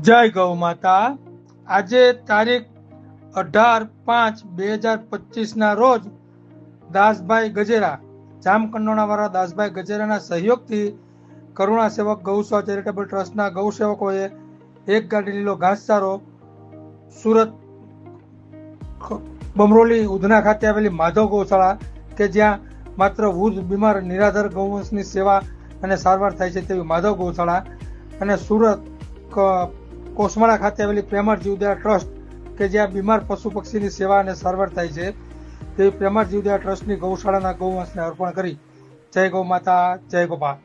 જય ગૌ માતા. આજે તારીખ અઢાર પાંચ બે હજાર પચીસના રોજ દાસભાઈ ગજેરા, જામકંડોણાવાળા દાસભાઈ ગજેરાના સહયોગથી કરુણા સેવક ગૌસેવા ચેરિટેબલ ટ્રસ્ટના ગૌસેવકોએ એક ગાડી લીલો ઘાસચારો સુરત બમરોલી ઉધના ખાતે આવેલી માધવ ગૌશાળા કે જ્યાં માત્ર વૃદ્ધ, બીમાર, નિરાધાર ગૌવંશની સેવા અને સારવાર થાય છે તેવી માધવ ગૌશાળા અને સુરત કોસમાળા ખાતે આવેલી પ્રેમર જીવદયા ટ્રસ્ટ કે જ્યાં બીમાર પશુ પક્ષીની સેવા અને સારવાર થાય છે, તેવી પ્રેમર જીવદયા ટ્રસ્ટની ગૌશાળાના ગૌવંશને અર્પણ કરી. જય ગૌ માતા, જય ગોપા